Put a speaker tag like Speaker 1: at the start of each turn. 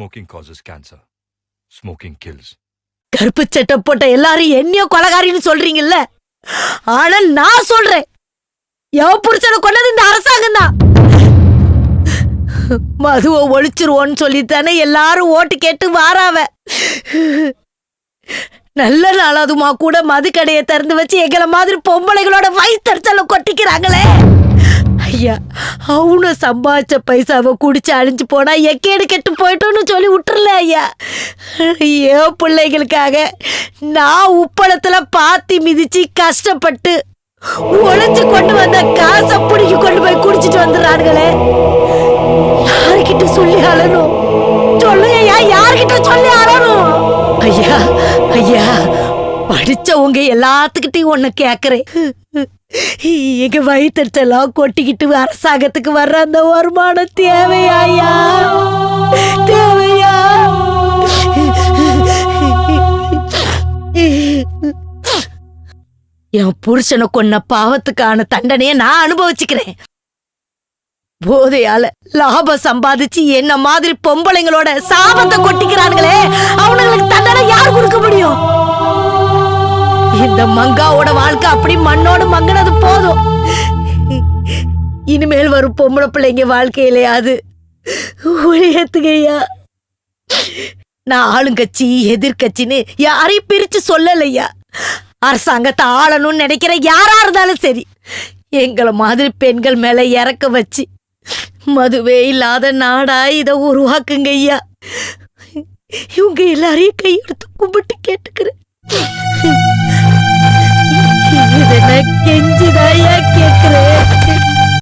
Speaker 1: Smoking causes cancer smoking kills
Speaker 2: கருப்பு சட்டை போட்ட எல்லாரும் என்னையோ கொலகாரின்னு சொல்றீங்கல்ல? ஆனா நான் சொல்றேன். எவன் புருஷனை கொண்டது இந்த அரசாங்கம் தான். மதுவை ஒழிச்சிருவோன்னு சொல்லித்தானே எல்லாரும் ஓட்டு கேட்டு வாராவ. நல்ல நாள் அதுமா கூட மது கடையை திறந்து வச்சு எங்களை மாதிரி பொம்பளைகளோட வயிற்றுச்சல கொட்டிக்கிறாங்களே. ஐயா அவனும் சம்பாதிச்ச பைசாவை குடிச்சு அழிஞ்சு போனா எக்கேடு கெட்டு போயிட்டோன்னு சொல்லி விட்டுறல ஐயா. ஏன் பிள்ளைகளுக்காக நான் உப்பளத்துல பாத்தி மிதிச்சு கஷ்டப்பட்டு உழைச்சு கொண்டு வந்த காசை பிடிக்கி கொண்டு போய் குடிச்சிட்டு வந்துடுறானுங்களே. யாருக்கிட்ட சொல்லி அழணும்? சொல்லுங்க ஐயா யாருக்கிட்ட சொல்லி அழணும்? ஐயா ஐயா படிச்சவங்க எல்லாத்துக்கிட்டையும் ஒன்னு கேக்குறேன். எங்க வயிற்றுலாம் கொட்டிக்கிட்டு அரசாங்கத்துக்கு வர்ற அந்த வருமானம் தேவையாயா தேவையா என் புருஷனை கொன்ன பாவத்துக்கான தண்டனையை நான் அனுபவிச்சுக்கிறேன் போதையால லாபம் சம்பாதிச்சு என்ன மாதிரி பொம்பளைங்களோட சாபத்தை கொட்டிக்கிறானுங்களே அவனுங்களுக்கு தண்டனை யார் கொடுக்க முடியும் இந்த மங்காவோட வாழ்க்கை அப்படி மண்ணோட மங்கினது போதும். இனிமேல் வரும் பொம்பளை பிள்ளைங்க வாழ்க்கையிலையாது ஒழியத்துக்கையா நான் ஆளுங்கட்சி எதிர்கட்சின்னு யாரையும் பிரிச்சு சொல்லலையா? அரசாங்கத்தை ஆளணும்னு நினைக்கிற யாரா இருந்தாலும் சரி எங்களை மாதிரி பெண்கள் மேல இறக்க வச்சு மதுவே இல்லாத நாடா இதை உருவாக்குங்க ஐயா இவங்க எல்லாரையும் கையெடுத்து கும்பிட்டு கேட்டுக்க இதை நான் கெஞ்சிதாயா கேட்கிறேன்